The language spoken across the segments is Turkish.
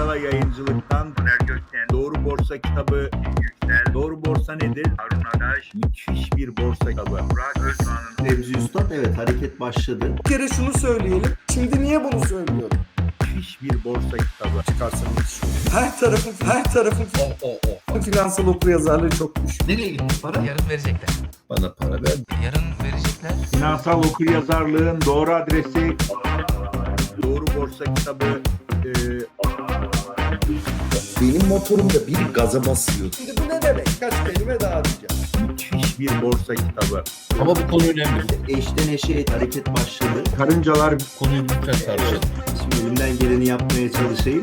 Skala Yayıncılık'tan Taner Gökten, Doğru Borsa kitabı Yüksel, Doğru Borsa nedir? Harun Adaş, müthiş bir borsa kitabı. Burak Özdoğan'ın Remzi Üstad evet hareket başladı. Bir kere şunu söyleyelim. Şimdi niye bunu söylüyorum? müthiş bir borsa kitabı. Çıkarsanız Her tarafın, her tarafın O o o. finansal okuryazarlığı çok düşük. Nereye gitti para? Yarın verecekler. Bana para ver. Yarın verecekler. Finansal okuryazarlığın doğru adresi Doğru Borsa kitabı e, Benim motorumda bir gaza basıyor. Şimdi bu ne demek? Kaç kelime daha diyeceğim. müthiş bir borsa kitabı. Ama bu konu önemli. Eşten eşeğe hareket başladı. Karıncalar Konuyu lütfen tartışalım. Şimdi elimden geleni yapmaya çalışayım.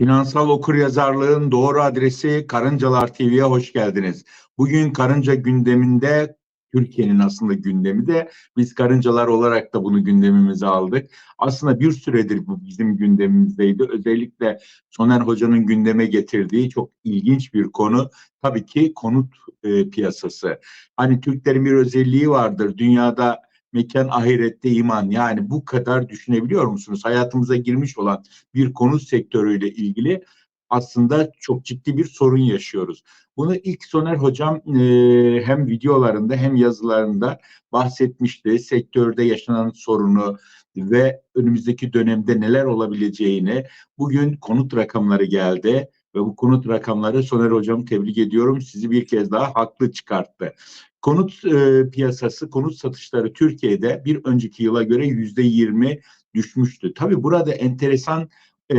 Finansal okuryazarlığın doğru adresi Karıncalar TV'ye hoş geldiniz. Bugün karınca gündeminde Türkiye'nin aslında gündemi de biz karıncalar olarak da bunu gündemimize aldık. Aslında bir süredir bu bizim gündemimizdeydi. Özellikle Soner Hoca'nın gündeme getirdiği çok ilginç bir konu tabii ki konut e, piyasası. Hani Türklerin bir özelliği vardır. Dünyada mekan ahirette iman. Yani bu kadar düşünebiliyor musunuz? Hayatımıza girmiş olan bir konut sektörüyle ilgili aslında çok ciddi bir sorun yaşıyoruz. Bunu ilk Soner Hocam e, hem videolarında hem yazılarında bahsetmişti. Sektörde yaşanan sorunu ve önümüzdeki dönemde neler olabileceğini bugün konut rakamları geldi ve bu konut rakamları Soner Hocam tebrik ediyorum. Sizi bir kez daha haklı çıkarttı. Konut e, piyasası, konut satışları Türkiye'de bir önceki yıla göre yüzde yirmi düşmüştü. Tabii burada enteresan e,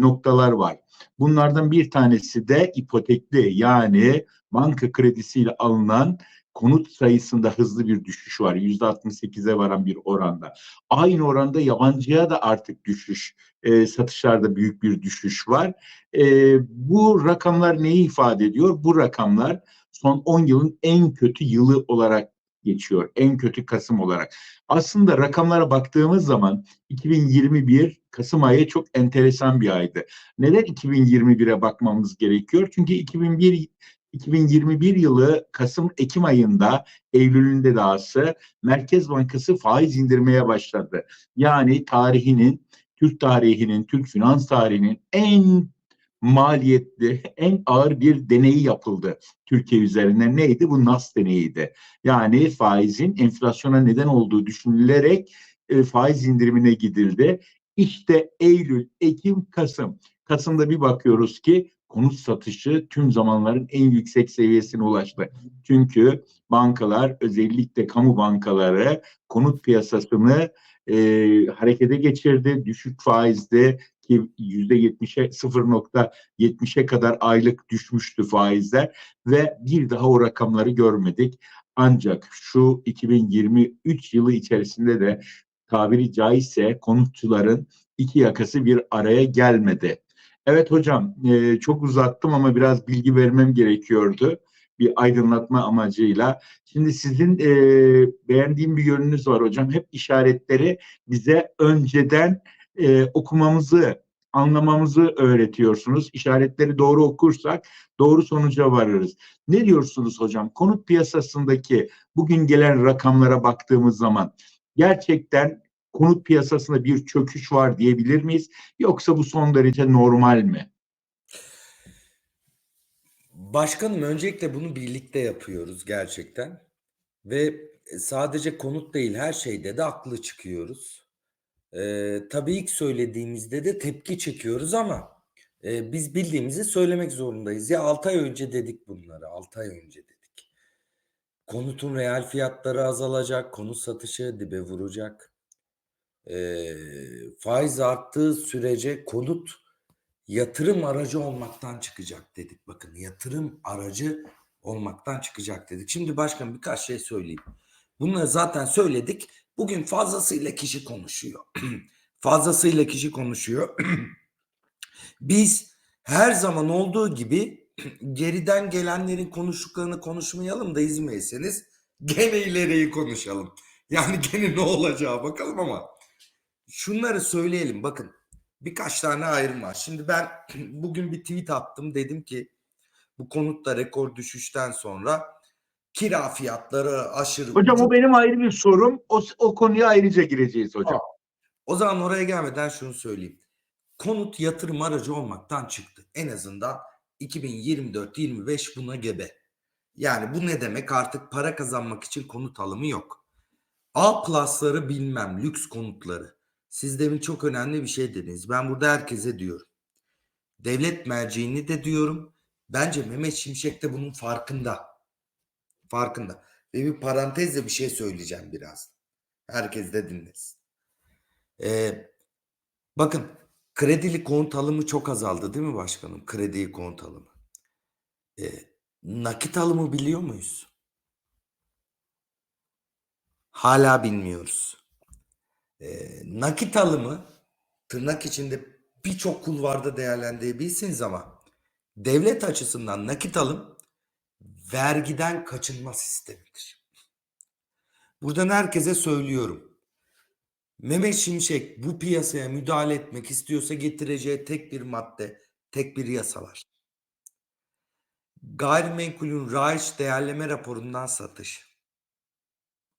noktalar var. Bunlardan bir tanesi de ipotekli yani banka kredisiyle alınan konut sayısında hızlı bir düşüş var. Yüzde 68'e varan bir oranda. Aynı oranda yabancıya da artık düşüş, e, satışlarda büyük bir düşüş var. E, bu rakamlar neyi ifade ediyor? Bu rakamlar son 10 yılın en kötü yılı olarak geçiyor. En kötü Kasım olarak. Aslında rakamlara baktığımız zaman 2021 Kasım ayı çok enteresan bir aydı. Neden 2021'e bakmamız gerekiyor? Çünkü 2001 2021 yılı Kasım Ekim ayında Eylül'ünde dahası Merkez Bankası faiz indirmeye başladı. Yani tarihinin Türk tarihinin, Türk finans tarihinin en maliyetli, en ağır bir deneyi yapıldı Türkiye üzerinde. Neydi? Bu NAS deneyiydi. Yani faizin enflasyona neden olduğu düşünülerek e, faiz indirimine gidildi. İşte Eylül, Ekim, Kasım. Kasım'da bir bakıyoruz ki konut satışı tüm zamanların en yüksek seviyesine ulaştı. Çünkü bankalar özellikle kamu bankaları konut piyasasını e, harekete geçirdi. Düşük faizde ki yüzde yetmişe 0.70'e kadar aylık düşmüştü faizler ve bir daha o rakamları görmedik. Ancak şu 2023 yılı içerisinde de tabiri caizse konutçuların iki yakası bir araya gelmedi. Evet hocam e, çok uzattım ama biraz bilgi vermem gerekiyordu bir aydınlatma amacıyla. Şimdi sizin e, beğendiğim bir yönünüz var hocam. Hep işaretleri bize önceden e, okumamızı, anlamamızı öğretiyorsunuz. İşaretleri doğru okursak doğru sonuca varırız. Ne diyorsunuz hocam? Konut piyasasındaki bugün gelen rakamlara baktığımız zaman gerçekten konut piyasasında bir çöküş var diyebilir miyiz? Yoksa bu son derece normal mi? Başkanım öncelikle bunu birlikte yapıyoruz gerçekten. Ve sadece konut değil her şeyde de haklı çıkıyoruz. Ee, tabii ilk söylediğimizde de tepki çekiyoruz ama e, biz bildiğimizi söylemek zorundayız. Ya 6 ay önce dedik bunları 6 ay önce dedik. Konutun reel fiyatları azalacak, konut satışı dibe vuracak. Ee, faiz arttığı sürece konut yatırım aracı olmaktan çıkacak dedik. Bakın yatırım aracı olmaktan çıkacak dedik. Şimdi başkan birkaç şey söyleyeyim. Bunları zaten söyledik. Bugün fazlasıyla kişi konuşuyor. fazlasıyla kişi konuşuyor. Biz her zaman olduğu gibi geriden gelenlerin konuştuklarını konuşmayalım da izin verirseniz gene ileriyi konuşalım. Yani gene ne olacağı bakalım ama şunları söyleyelim bakın birkaç tane ayrım var. Şimdi ben bugün bir tweet attım. Dedim ki bu konutta rekor düşüşten sonra kira fiyatları aşırı Hocam ucuz. o benim ayrı bir sorum. O, o konuya ayrıca gireceğiz hocam. O zaman oraya gelmeden şunu söyleyeyim. Konut yatırım aracı olmaktan çıktı. En azından 2024-25 buna gebe. Yani bu ne demek? Artık para kazanmak için konut alımı yok. A plusları bilmem, lüks konutları. Siz demin çok önemli bir şey dediniz. Ben burada herkese diyorum. Devlet merciğini de diyorum. Bence Mehmet Şimşek de bunun farkında. Farkında. Ve bir parantezle bir şey söyleyeceğim biraz. Herkes de dinlesin. Ee, bakın kredili konut alımı çok azaldı değil mi başkanım? Kredi konut alımı. Ee, nakit alımı biliyor muyuz? Hala bilmiyoruz. Ee, nakit alımı tırnak içinde birçok kulvarda değerlendirebilirsiniz ama devlet açısından nakit alım vergiden kaçınma sistemidir. Buradan herkese söylüyorum. Mehmet Şimşek bu piyasaya müdahale etmek istiyorsa getireceği tek bir madde, tek bir yasa var. Gayrimenkulün raiç değerleme raporundan satış.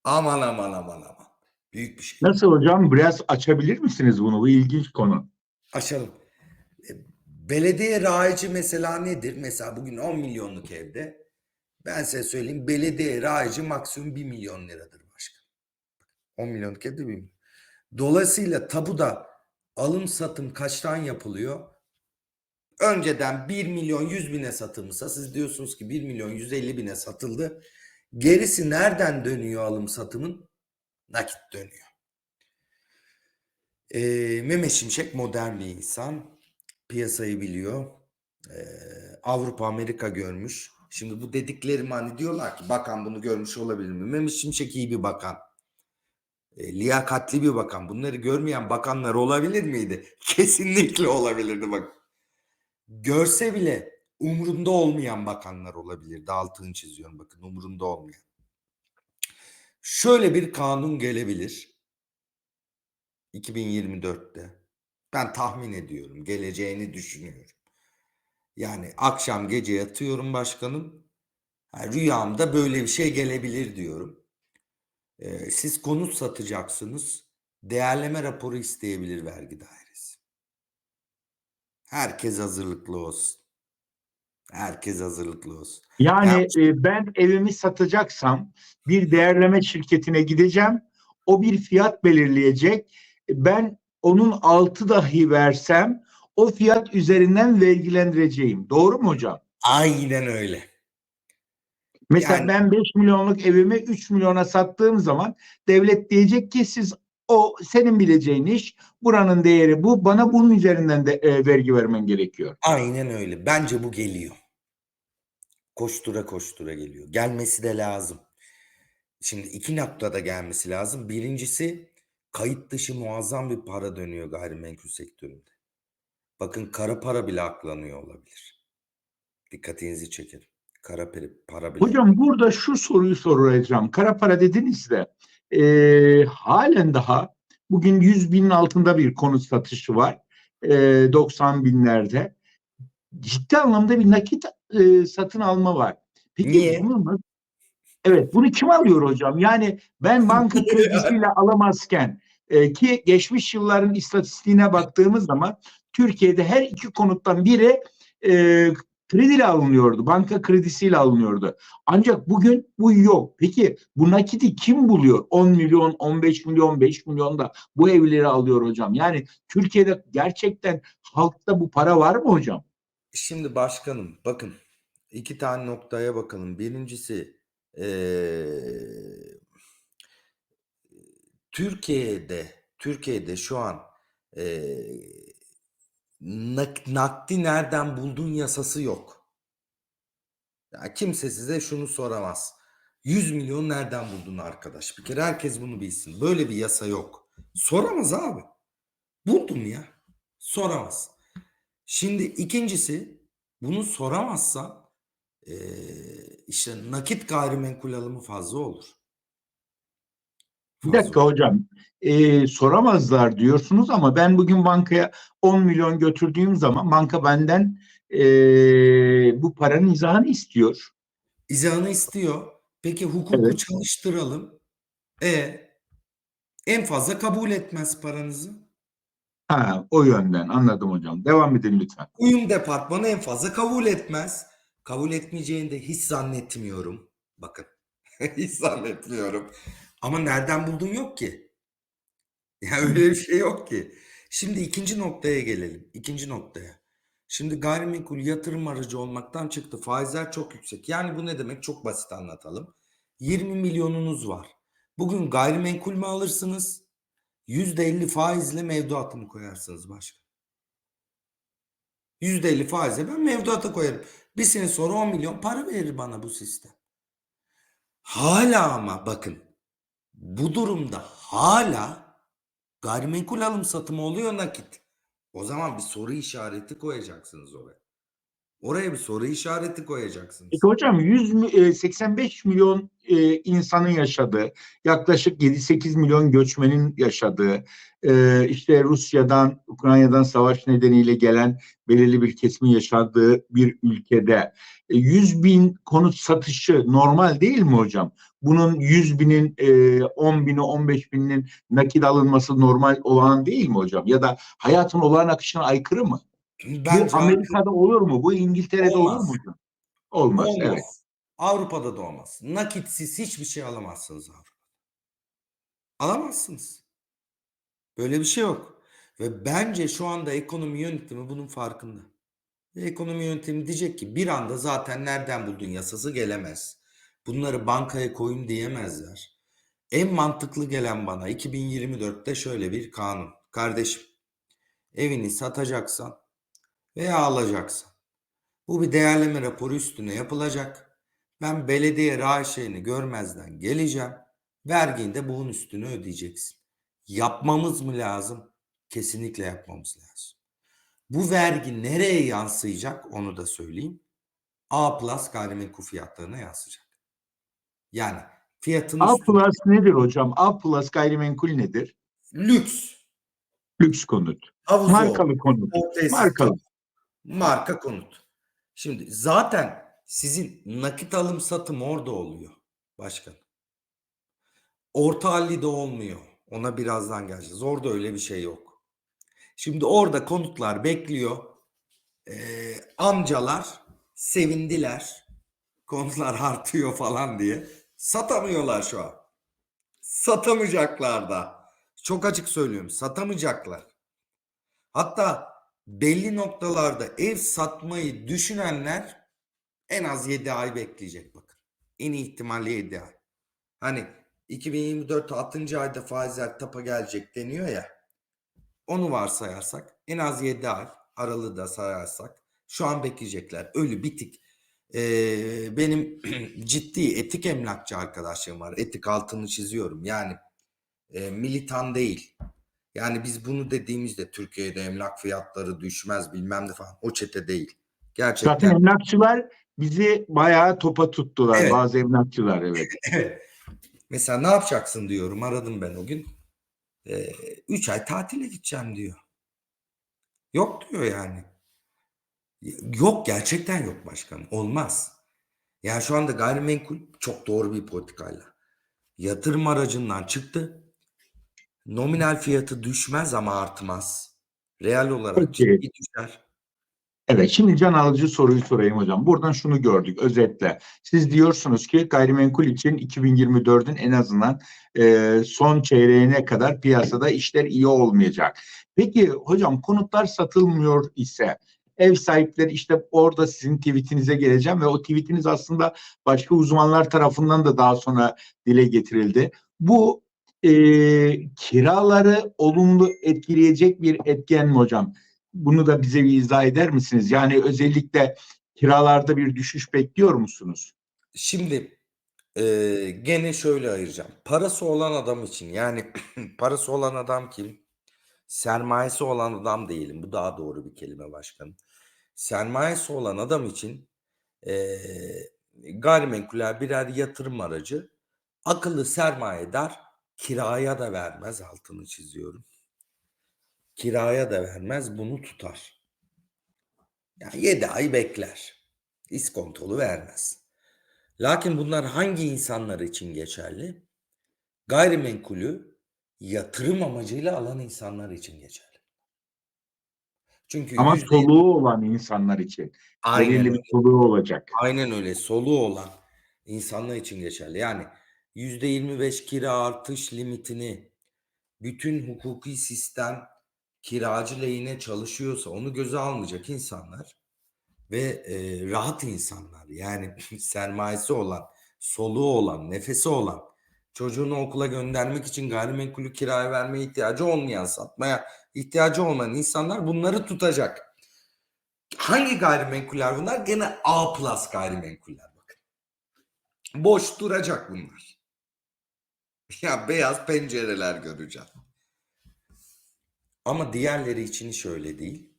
Aman aman aman aman. Büyük bir şey. Nasıl hocam? Biraz açabilir misiniz bunu? Bu ilginç konu. Aşalım. E, Belediye raici mesela nedir? Mesela bugün 10 milyonluk evde ben size söyleyeyim belediye raici maksimum 1 milyon liradır başkan. 10 milyonluk evde 1 milyon. Dolayısıyla tabuda alım satım kaçtan yapılıyor? Önceden 1 milyon 100 bine satılmışsa siz diyorsunuz ki 1 milyon 150 bine satıldı. Gerisi nereden dönüyor alım satımın? Nakit dönüyor. Ee, Mehmet Şimşek modern bir insan. Piyasayı biliyor. Ee, Avrupa Amerika görmüş. Şimdi bu dediklerim hani diyorlar ki bakan bunu görmüş olabilir mi? Mehmet Şimşek iyi bir bakan. E, liyakatli bir bakan. Bunları görmeyen bakanlar olabilir miydi? Kesinlikle olabilirdi bak. Görse bile umrunda olmayan bakanlar olabilirdi. Altını çiziyorum bakın umrunda olmayan. Şöyle bir kanun gelebilir. 2024'te. Ben tahmin ediyorum. Geleceğini düşünüyorum. Yani akşam gece yatıyorum başkanım. Ha, rüyamda böyle bir şey gelebilir diyorum. Ee, siz konut satacaksınız. Değerleme raporu isteyebilir vergi dairesi. Herkes hazırlıklı olsun. Herkes hazırlıklı olsun. Yani e, ben evimi satacaksam bir değerleme şirketine gideceğim. O bir fiyat belirleyecek. Ben onun altı dahi versem o fiyat üzerinden vergilendireceğim. Doğru mu hocam? Aynen öyle. Mesela Yani- ben 5 milyonluk evimi 3 milyona sattığım zaman devlet diyecek ki siz o senin bileceğin iş buranın değeri bu bana bunun üzerinden de e, vergi vermen gerekiyor. Aynen öyle. Bence bu geliyor. Koştura koştura geliyor. Gelmesi de lazım. Şimdi iki noktada gelmesi lazım. Birincisi kayıt dışı muazzam bir para dönüyor gayrimenkul sektöründe. Bakın kara para bile aklanıyor olabilir. Dikkatinizi çekerim. Kara para, para bile. Hocam burada şu soruyu soracağım. Kara para dediniz de e, halen daha bugün 100 binin altında bir konut satışı var. E, 90 binlerde. Ciddi anlamda bir nakit e, satın alma var. Peki Niye? bunu Evet bunu kim alıyor hocam? Yani ben banka kredisiyle alamazken e, ki geçmiş yılların istatistiğine baktığımız zaman Türkiye'de her iki konuttan biri e, krediyle alınıyordu. Banka kredisiyle alınıyordu. Ancak bugün bu yok. Peki bu nakiti kim buluyor? 10 milyon, 15 milyon, 5 milyon da bu evleri alıyor hocam. Yani Türkiye'de gerçekten halkta bu para var mı hocam? Şimdi başkanım bakın iki tane noktaya bakalım. Birincisi eee, Türkiye'de Türkiye'de şu an eee, nak- nakdi nereden buldun yasası yok. Ya kimse size şunu soramaz. 100 milyon nereden buldun arkadaş? Bir kere herkes bunu bilsin. Böyle bir yasa yok. Soramaz abi. Buldum ya. Soramaz. Şimdi ikincisi bunu soramazsan eee, işte nakit gayrimenkul alımı fazla olur. Bir dakika hocam. Ee, soramazlar diyorsunuz ama ben bugün bankaya 10 milyon götürdüğüm zaman banka benden ee, bu paranın izahını istiyor. İzahını istiyor. Peki hukuku Evet. çalıştıralım. E en fazla kabul etmez paranızı. Ha, o yönden anladım hocam. Devam edin lütfen. Uyum departmanı en fazla kabul etmez. Kabul etmeyeceğini de hiç zannetmiyorum. Bakın. hiç zannetmiyorum. Ama nereden buldun yok ki. Ya öyle bir şey yok ki. Şimdi ikinci noktaya gelelim. İkinci noktaya. Şimdi gayrimenkul yatırım aracı olmaktan çıktı. Faizler çok yüksek. Yani bu ne demek? Çok basit anlatalım. 20 milyonunuz var. Bugün gayrimenkul mü alırsınız? %50 faizle mevduatı mı koyarsınız başka? %50 faizle ben mevduata koyarım. Bir sene sonra 10 milyon para verir bana bu sistem. Hala ama bakın bu durumda hala gayrimenkul alım satımı oluyor nakit. O zaman bir soru işareti koyacaksınız oraya. Oraya bir soru işareti koyacaksınız. Peki hocam 100 mi- e, 85 milyon e, insanın yaşadığı, yaklaşık 7-8 milyon göçmenin yaşadığı, e, işte Rusya'dan, Ukrayna'dan savaş nedeniyle gelen belirli bir kesimin yaşadığı bir ülkede e, 100 bin konut satışı normal değil mi hocam? Bunun 100 binin, e, 10 bini, 15 binin nakit alınması normal olan değil mi hocam? Ya da hayatın olağan akışına aykırı mı? Bence Bu Amerika'da olur mu? Bu İngiltere'de olur Olmaz. mu hocam? Olmaz, Olmaz. evet. Avrupa'da da olmaz. Nakitsiz hiçbir şey alamazsınız Avrupa'da. Alamazsınız. Böyle bir şey yok. Ve bence şu anda ekonomi yönetimi bunun farkında. Ve ekonomi yönetimi diyecek ki bir anda zaten nereden buldun yasası gelemez. Bunları bankaya koyun diyemezler. En mantıklı gelen bana 2024'te şöyle bir kanun. Kardeşim evini satacaksan veya alacaksan bu bir değerleme raporu üstüne yapılacak. Ben belediye raşeni görmezden geleceğim. Vergini de bunun üstüne ödeyeceksin. Yapmamız mı lazım? Kesinlikle yapmamız lazım. Bu vergi nereye yansıyacak onu da söyleyeyim. A plus gayrimenkul fiyatlarına yansıyacak. Yani fiyatın A plus nedir hocam? A plus gayrimenkul nedir? lüks. Lüks konut. Havuz Markalı konut. Ortaya Markalı. Marka konut. Şimdi zaten sizin nakit alım satım orada oluyor başkan. Orta hallide olmuyor. Ona birazdan geleceğiz. Orada öyle bir şey yok. Şimdi orada konutlar bekliyor. Ee, amcalar sevindiler. Konutlar artıyor falan diye. Satamıyorlar şu an. Satamayacaklar da. Çok açık söylüyorum. Satamayacaklar. Hatta belli noktalarda ev satmayı düşünenler en az 7 ay bekleyecek bakın. En iyi ihtimalle 7 ay. Hani 2024 6. ayda faizler tapa gelecek deniyor ya. Onu varsayarsak en az 7 ay aralığı da sayarsak şu an bekleyecekler. Ölü bitik. Ee, benim ciddi etik emlakçı arkadaşlarım var. Etik altını çiziyorum. Yani e, militan değil. Yani biz bunu dediğimizde Türkiye'de emlak fiyatları düşmez bilmem ne falan. O çete değil. Gerçekten. Zaten emlakçılar bizi bayağı topa tuttular. Evet. Bazı emlakçılar evet. Evet. Mesela ne yapacaksın diyorum. Aradım ben o gün. 3 ay tatile gideceğim diyor. Yok diyor yani. Yok gerçekten yok başkanım. Olmaz. Yani şu anda gayrimenkul çok doğru bir politikayla. Yatırım aracından çıktı. Nominal fiyatı düşmez ama artmaz. Real olarak ciddi düşer. Evet şimdi can alıcı soruyu sorayım hocam. Buradan şunu gördük özetle. Siz diyorsunuz ki gayrimenkul için 2024'ün en azından e, son çeyreğine kadar piyasada işler iyi olmayacak. Peki hocam konutlar satılmıyor ise ev sahipleri işte orada sizin tweetinize geleceğim ve o tweetiniz aslında başka uzmanlar tarafından da daha sonra dile getirildi. Bu e, kiraları olumlu etkileyecek bir etken mi hocam? Bunu da bize bir izah eder misiniz? Yani özellikle kiralarda bir düşüş bekliyor musunuz? Şimdi eee, gene şöyle ayıracağım. Parası olan adam için yani parası olan adam kim? Sermayesi olan adam değilim. Bu daha doğru bir kelime başkanım. Sermayesi olan adam için eee gayrimenkuller birer yatırım aracı. Akıllı sermayedar kiraya da vermez altını çiziyorum. Kiraya da vermez bunu tutar. Yani 7 ay bekler. İskontolu vermez. Lakin bunlar hangi insanlar için geçerli? Gayrimenkulü yatırım amacıyla alan insanlar için geçerli. Çünkü Ama yüzde- soluğu olan insanlar için. Aynen Belirli öyle. bir soluğu olacak. Aynen öyle. Soluğu olan insanlar için geçerli. Yani %25 kira artış limitini bütün hukuki sistem kiracı lehine çalışıyorsa onu göze almayacak insanlar ve e, rahat insanlar yani sermayesi olan, soluğu olan, nefesi olan çocuğunu okula göndermek için gayrimenkulü kiraya vermeye ihtiyacı olmayan, satmaya ihtiyacı olmayan insanlar bunları tutacak. Hangi gayrimenkuller bunlar? Gene A plus gayrimenkuller bakın. Boş duracak bunlar. Ya beyaz pencereler göreceğim. Ama diğerleri için hiç öyle değil.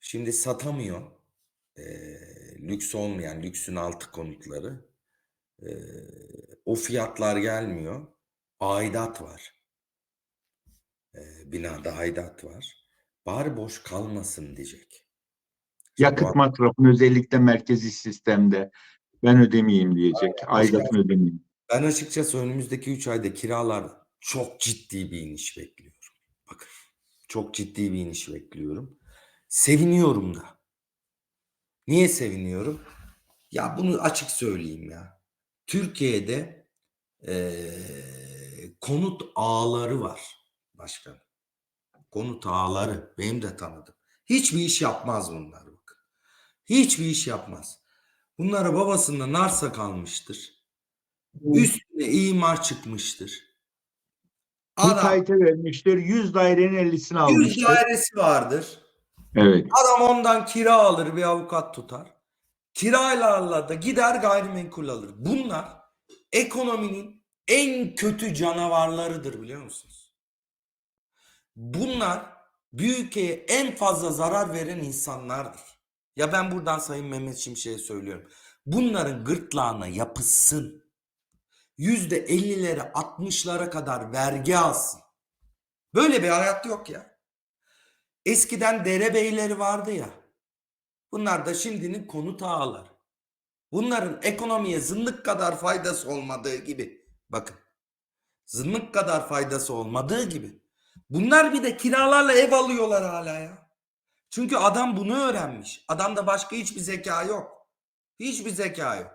Şimdi satamıyor. Ee, lüks olmayan, lüksün altı konutları. Ee, o fiyatlar gelmiyor. Aidat var. Binada aidat var. Bari boş kalmasın diyecek. Yakıt masrafını özellikle merkezi sistemde ben ödemeyeyim diyecek. Aidatını ödemeyeyim. Ben açıkçası önümüzdeki 3 ayda kiralar çok ciddi bir iniş bekliyorum. Bakın çok ciddi bir iniş bekliyorum. Seviniyorum da. Niye seviniyorum? Ya bunu açık söyleyeyim ya. Türkiye'de eee, konut ağları var başkanım. Konut ağları benim de tanıdım. Hiçbir iş yapmaz bunlar bakın. Hiçbir iş yapmaz. Bunlara babasında narsa kalmıştır. Üstüne imar çıkmıştır. Adam Müteahhite vermiştir. 100 dairenin 50'sini 100 almıştır. dairesi vardır. Evet. Adam ondan kira alır bir avukat tutar. Kiralarla da gider gayrimenkul alır. Bunlar ekonominin en kötü canavarlarıdır biliyor musunuz? Bunlar bir ülkeye en fazla zarar veren insanlardır. Ya ben buradan Sayın Mehmet Şimşek'e söylüyorum. Bunların gırtlağına yapışsın. Yüzde ellilere, altmışlara kadar vergi alsın. Böyle bir hayat yok ya. Eskiden derebeyleri vardı ya. Bunlar da şimdinin konut ağaları. Bunların ekonomiye zındık kadar faydası olmadığı gibi. Bakın. Zındık kadar faydası olmadığı gibi. Bunlar bir de kiralarla ev alıyorlar hala ya. Çünkü adam bunu öğrenmiş. Adamda başka hiçbir zeka yok. Hiçbir zeka yok.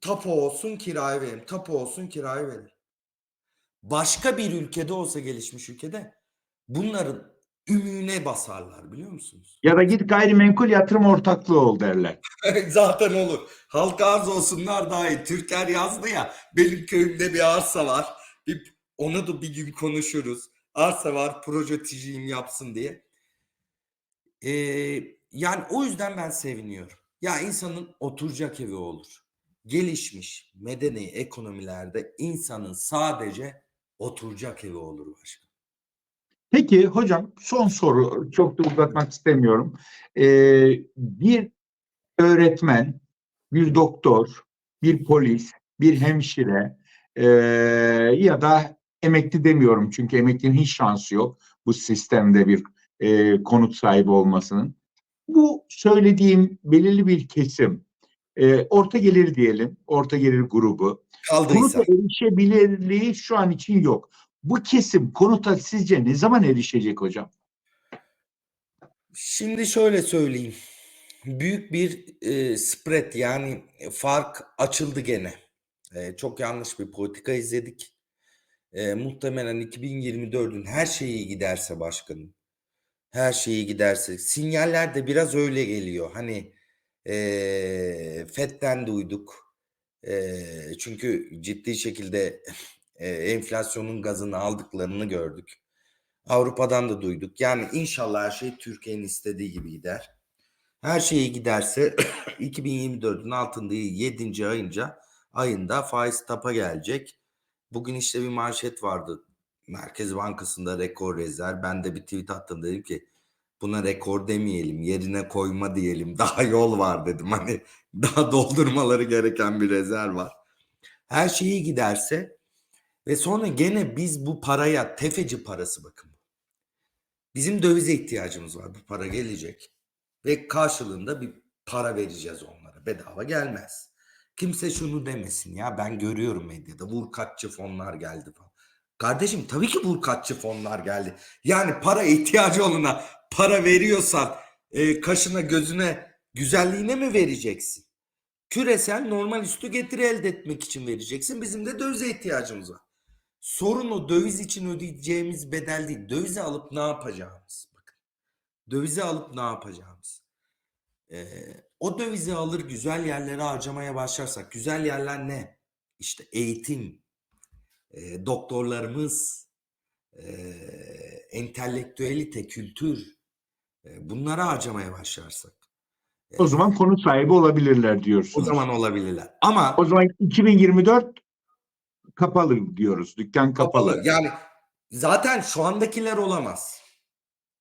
Tapu olsun kiraya verin. Tapu olsun kiraya verin. Başka bir ülkede olsa gelişmiş ülkede bunların ümüğüne basarlar biliyor musunuz? Ya da git gayrimenkul yatırım ortaklığı ol derler. Zaten olur. Halka arz olsunlar daha iyi. Türker yazdı ya benim köyümde bir arsa var. Bir, onu da bir gün konuşuruz. Arsa var proje tijim yapsın diye. Ee, yani o yüzden ben seviniyorum. Ya insanın oturacak evi olur. Gelişmiş medeni ekonomilerde insanın sadece oturacak evi olur başka. Peki hocam son soru çok da uzatmak istemiyorum. Ee, bir öğretmen, bir doktor, bir polis, bir hemşire ee, ya da emekli demiyorum çünkü emeklinin hiç şansı yok bu sistemde bir ee, konut sahibi olmasının. Bu söylediğim belirli bir kesim, ee, orta gelir diyelim, orta gelir grubu. Kaldıysa. Konuta erişebilirliği şu an için yok. Bu kesim konuta sizce ne zaman erişecek hocam? Şimdi şöyle söyleyeyim. Büyük bir e, spread yani fark açıldı gene. E, çok yanlış bir politika izledik. E, muhtemelen 2024'ün her şeyi giderse başkanım. Her şeyi giderse. Sinyaller de biraz öyle geliyor. Hani e, FED'den duyduk. E, çünkü ciddi şekilde e, enflasyonun gazını aldıklarını gördük. Avrupa'dan da duyduk. Yani inşallah her şey Türkiye'nin istediği gibi gider. Her şeyi giderse 2024'ün altında 7. ayınca ayında faiz tapa gelecek. Bugün işte bir manşet vardı. Merkez Bankası'nda rekor rezerv. Ben de bir tweet attım dedim ki buna rekor demeyelim yerine koyma diyelim. Daha yol var dedim. Hani daha doldurmaları gereken bir rezerv var. Her şeyi giderse Ve sonra gene biz bu paraya tefeci parası bakın. Bizim dövize ihtiyacımız var. Bu para gelecek. Ve karşılığında bir para vereceğiz onlara. Bedava gelmez. Kimse şunu demesin ya ben görüyorum medyada vurkaççı fonlar geldi falan. Kardeşim tabii ki vurkaççı fonlar geldi. Yani para ihtiyacı olana para veriyorsan e, kaşına gözüne güzelliğine mi vereceksin? Küresel normal üstü getiri elde etmek için vereceksin. Bizim de dövize ihtiyacımız var. Sorun o döviz için ödeyeceğimiz bedel değil. Dövizi alıp ne yapacağımız. Bakın. Dövizi alıp ne yapacağımız. Ee, o dövizi alır güzel yerlere harcamaya başlarsak. Güzel yerler ne? İşte eğitim, e, doktorlarımız, e, entelektüelite, kültür. E, bunlara harcamaya başlarsak. O zaman konu sahibi olabilirler O diyorsunuz. zaman olabilirler. Ama O zaman 2024 kapalı diyoruz. Dükkan kapalı. kapalı. Yani zaten şu andakiler olamaz.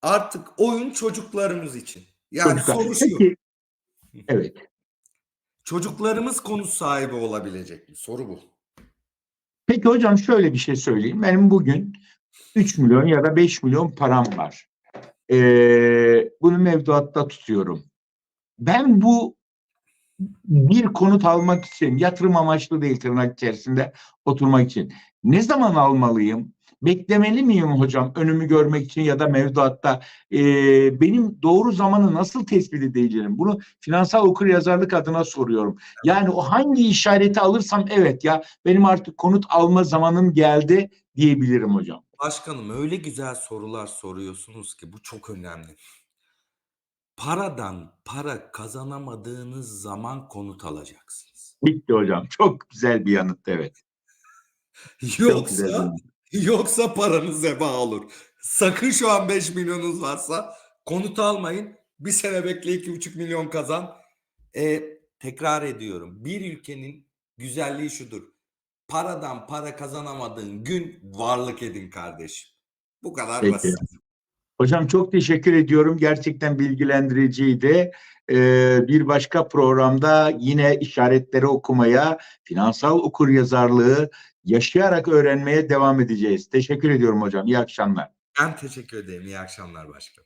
Artık oyun çocuklarımız için. Yani Çocuklar. soru şu. Peki, evet. Çocuklarımız konu sahibi olabilecek mi? Soru bu. Peki hocam şöyle bir şey söyleyeyim. Benim bugün 3 milyon ya da 5 milyon param var. Ee, bunu mevduatta tutuyorum. Ben bu bir konut almak için yatırım amaçlı değil tırnak içerisinde oturmak için. Ne zaman almalıyım? Beklemeli miyim hocam önümü görmek için ya da mevduatta Ee, benim doğru zamanı nasıl tespit edeceğim? Bunu finansal okuryazarlık adına soruyorum. Yani o hangi işareti alırsam evet ya benim artık konut alma zamanım geldi diyebilirim hocam. Başkanım öyle güzel sorular soruyorsunuz ki bu çok önemli. Paradan para kazanamadığınız zaman konut alacaksınız. Bitti hocam. Çok güzel bir yanıt evet. Yoksa. Yoksa paranız heba olur. Sakın şu an 5 milyonunuz varsa konut almayın. Bir sene bekle 2,5 milyon kazan. E, tekrar ediyorum. Bir ülkenin güzelliği şudur. Paradan para kazanamadığın gün varlık edin kardeşim. Bu kadar Peki. basit. Hocam çok teşekkür ediyorum. Gerçekten bilgilendiriciydi. Ee, bir başka programda yine işaretleri okumaya, finansal okuryazarlığı yaşayarak öğrenmeye devam edeceğiz. Teşekkür ediyorum hocam. İyi akşamlar. Ben teşekkür ederim. İyi akşamlar başkanım.